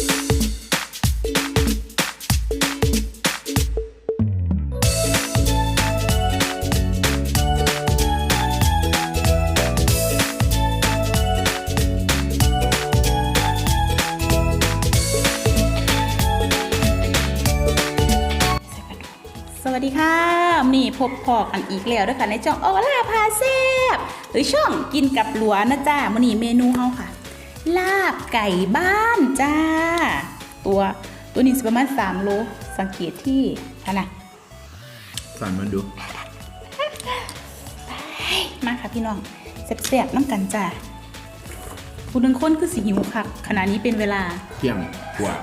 สวัสดีค่ะนี่พบพอกันอีกแล้วด้วยค่ะในช่องโอลาพาแซบหรือช่องกินกับหลวนะจ้าวันนี้เมนูเฮาค่ะ ลาบไก่บ้านจ้า ตัวตัวนี้สิประมาณ3โลสังเกตที่อันนะสั่นมาดู มาค่ะพี่น้องแซ่บๆน้ำกันจ้าผู้หนึ่งคนคือสิหิวคักขณะนี้เป็นเวลาเที่ยงกว่า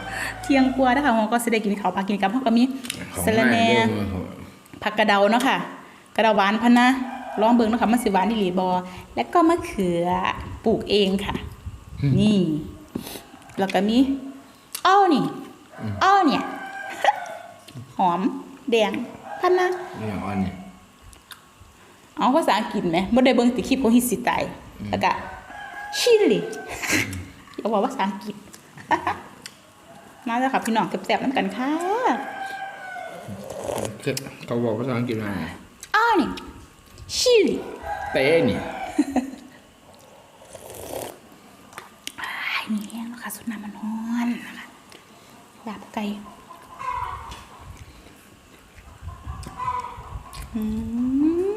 เที่ยงกว่านะคะเราก็สิได้กินข้าวปลากินกับเฮาก็มีของสะระแหน่ง่ายเด้อผักกระเดาเนาะค่ะ กระเดาหวานพันนะลองเบิ่งเนาะค่ะมันสิหวานอีหลีบอ แล้วก็มะเขือปลูกเองค่ะ นี่ แล้วก็มีอ้อนี่อ้อเนี่ย หอมแดงพันนะนี่อย่างอ่อนนี่เอาภาษาอังกฤษไหมบ่ได้เบิ่งติคลิปของฮิสิไตแล้วก็ชิลลี่อย่าบอกภาษาอังกฤษมาแล้วค่ะพี่น้องแซ่บๆน้ำกันค่ะเขาบอกภาษาอังกฤษว่าไงอ้อนี่ชิลลี่เต้นี่ อันนี้แห้งแล้วค่ะสุดน้ำมันร้อนนะคะลาบ ไก่อืม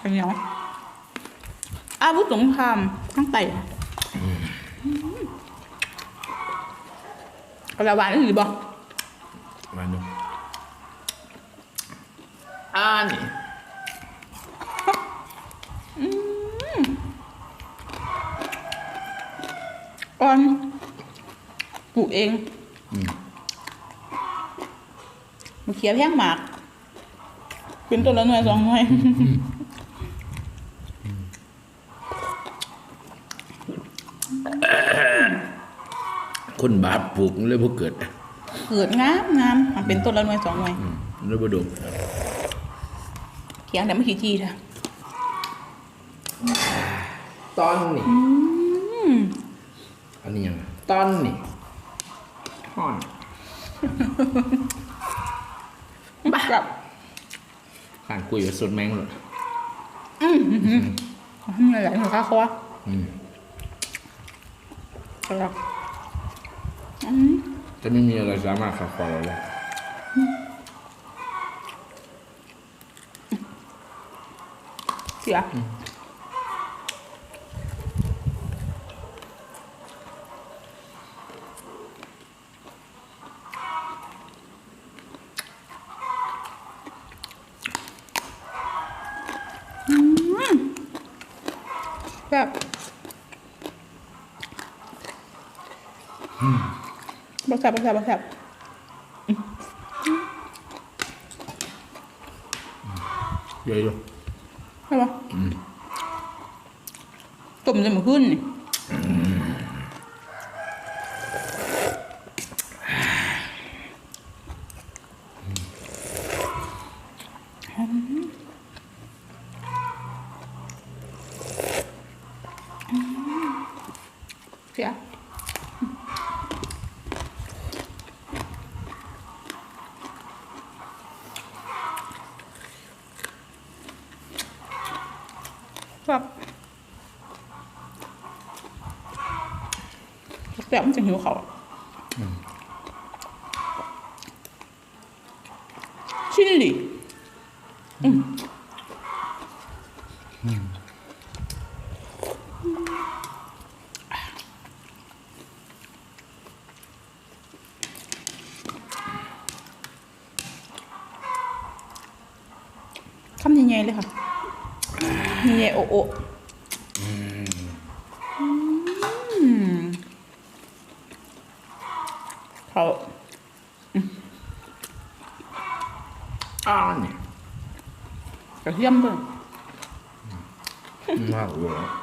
เป็นไงวะอาวุธสงครามทั้งไต่กระบาดหรือบ่มาดูอ่านี่ ก่อนปลูก เองมะเขียแพงหมาก เป็นต้นละหน่วยสองหน่วยคนบาปปลูกเลยพวกเกิด เกิดงามงามมันเป็นต้นละหน่วยสองหน่วยอืมแล้วมาดูเขียงแต่ไม่ขี้ทีเถอะตอนนี่อันนี้ยังตอนนี่ ห่อนบ้าแบบข้างคุยกับสุดแมงเลยทำอะไรหนูคะเขาวะอืมครับจะไม่มีอะไรสามารถขัดขวางเราได้เสียอืม แบบบักแสบบักแสบบักแสบเยอะอยู่ใช่ปะต้มจะมาขึ้นนี่ เสียแบบแต่มันจะหิวเขาอะชิลลี่คำใหญ่ๆเลยค่ะใหญ่ๆโอะโอะอืม เขาอ่านี่กระเทียมเบิ่งมากเลย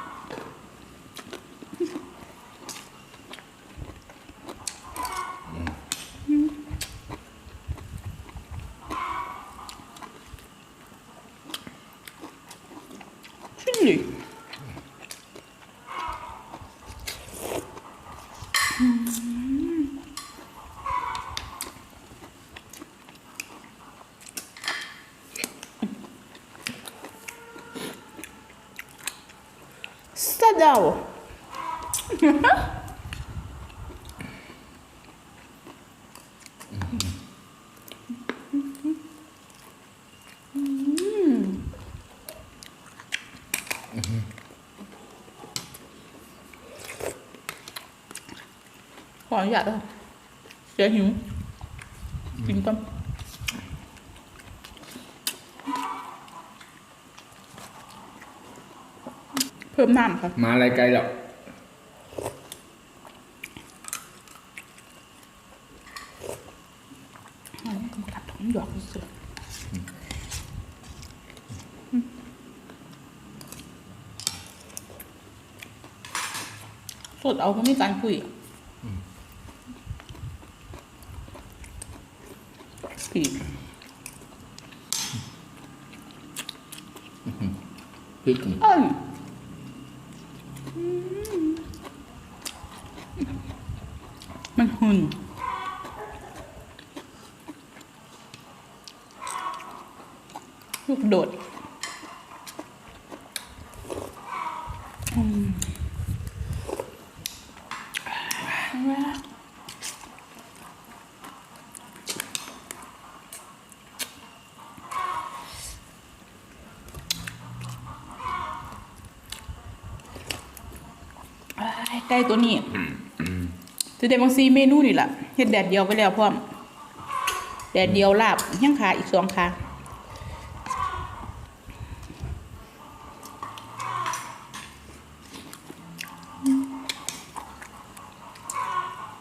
đâu? Còn dạ đâu Dễ hiểu Bình tâm. พิ่มน้ำค่ะ มาอะไรไกลหรอกอันนี้ก็มาขัดของหยอกเสือสดเอาก็ไม่การคุยผีพริกนี่อ้อยมันหุ่น ลูกโดดอืมอ้ตัวนี้จะได้บางซีเมนูนี่แหละเฮ็ดแดดเดียวไปแล้วพร้อม แดดเดียวลาบยังขาอีกสองขา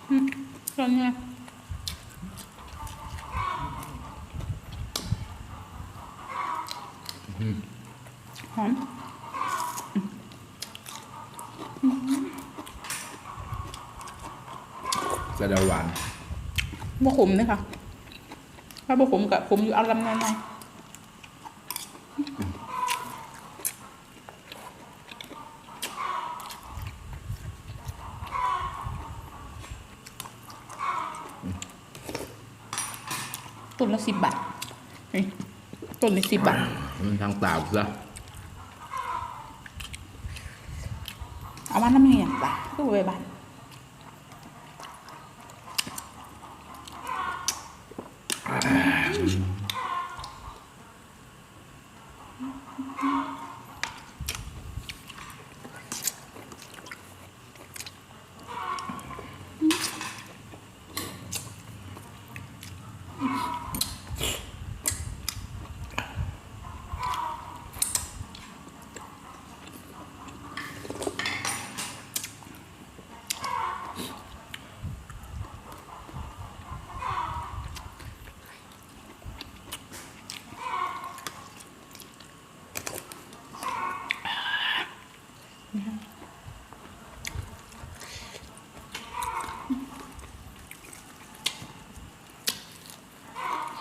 อืมตอนเนี้ยหอม สะเดา หวานบ่ขมเลยค่ะถ้าบ่ขมกับขมอยู่อันลำในต้นละสิบบาทนี่ต้นละสิบบาท มันทางตาบซะเอามาน้ำเนียงบาทก็ไปบาท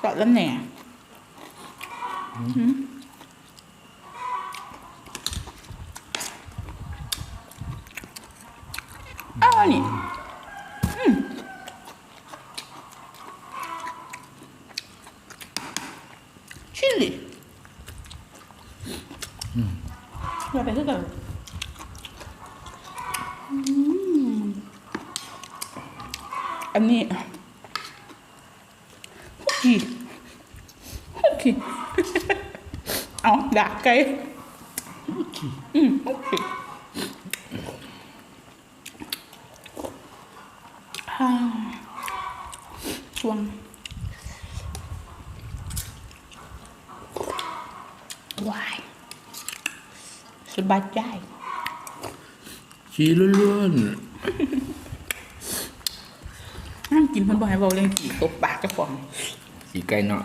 สอดแล้วแหน่หืมอ้าวนี่อืมชิลลี่เราไปที่กันอืมอันนี้ ฮุกกี้ฮุกกี้ เอาด่าไก่อืมฮุกกี้อ่าช่วงวายสบายใจชีล้วนนั่งกินเพิ่นบ่ให้เว้าเรื่องกี่ตบปากเจ้าของๆสีไก่เนาะ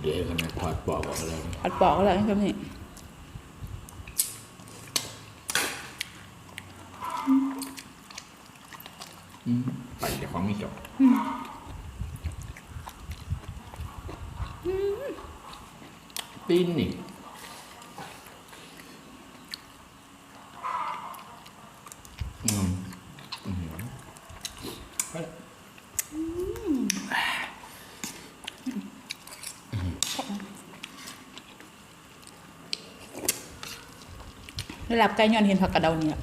เดี๋ยวกันนะถอดปอกออกแล้วผัดปอกอะไรครับนี่อืมไปเดี๋ยวของไม่จบปิ้นนี่อื ได้รับไก่ย้อนเห็นผักกระเดาเนี่ย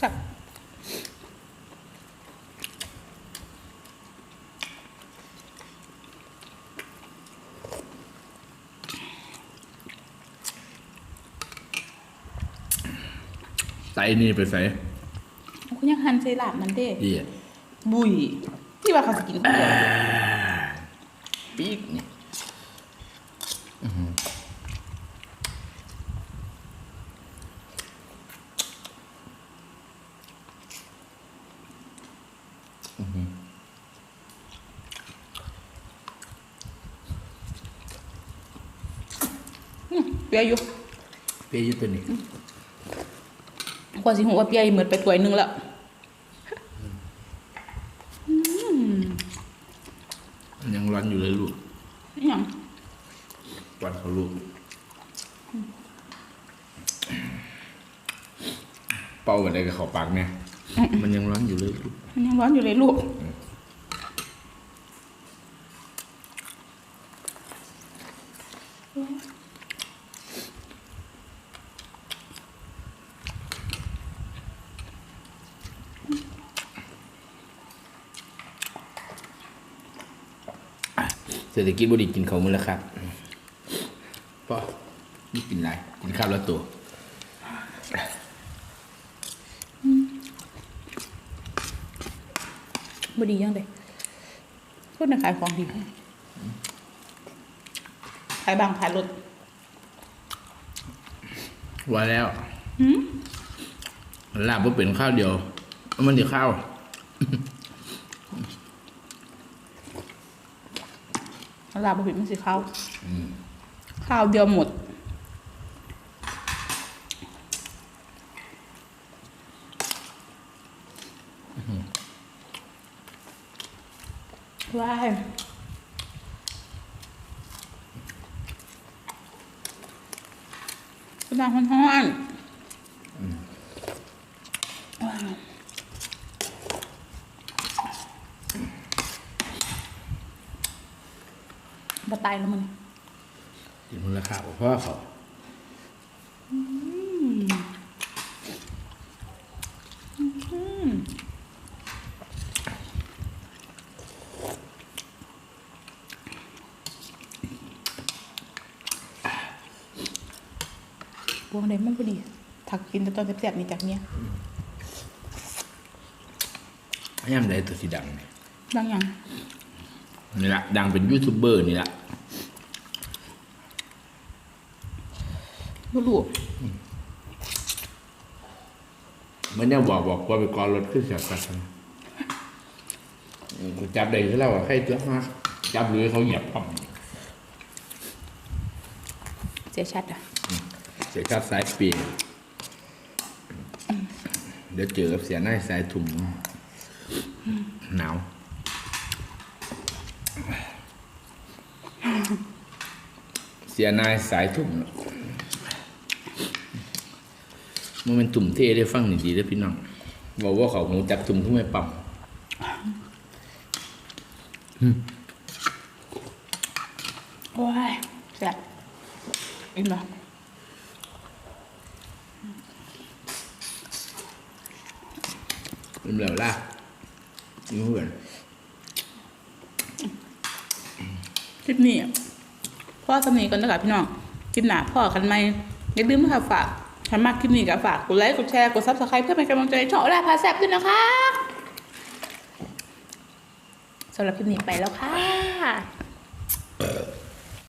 จับไตนี่ไปใส่คุณยังหันใส่ลาบมันเด้ดีอะ บุยที่ว่าเขาจะกินคนเดียวปีกนี่อื้อหืออื้อหือเปียอยู่เปรี้ยวอยู่ตัวนี้กว่าสิหัวาเปียเหมือนไปถ้วยหนึงแล้ว มันยังร้อนอยู่เลยลูก นี่หยัง วันเขาลูก เป่ากันได้กับเขาปากเนี่ยมันยังร้อนอยู่เลยลูกมันยังร้อนอยู่เลยลูกเศรษฐกิจบดีกินเขาวมือแล้วครับพ่อนี่กินอะไรกินข้าวแล้วตัว บ่ดียังเลยพูดนะขายของดีขายบางขายรถว่าแล้วหืมลาบว่าเป็นข้าวเดียว มันจะข้าวลาบะผิดมันสิข้าวข้าวเดียวหมด ว้ายกระดาษฮ้อนบะตายแล้วมันกินมูลค่าของพ่อเขา พวงเด็มันพอดีถักกินแต่ตอนแสบๆนี่จากเนี้ยย่ำใดตัวสีดังนี่บางอย่างนี่ละดังเป็นยูทูบเบอร์นี่ละบ่รู้มันยังบอกบอกว่าไปกรรถขึ้นเสียกันกูจับได้ก็แล้วว่าใครจับมาจับหรือเขาเหยียบปั๊มเสียชัดอะ เสียชัดสายปีนเดี๋ยวเจอกับเสียหน้าสายถุงหนาวเสียนายสายถุ่มมันเป็นตุ่มเท่ได้ฟังดีๆได้พี่น้องบอกว่าเขาหูจับตุ่มทุ่มไม่ปั๊ม โอ้ยแสบอิ่มแล้ว เป็นแล้วละนี่เหมือนคลิปนี้พ่อสำนีกันนะคะพี่น้องคลิปหนาพ่อกันไหมอย่าลืมนะคะฝากถ้ามากคลิปนี้ก็ฝากกดไลค์กดแชร์กดซับสไครป์เพื่อเป็นกำลังใจให้ช่องแรกพาแซบด้วยนะคะสำหรับคลิปนี้ไปแล้วค่ะ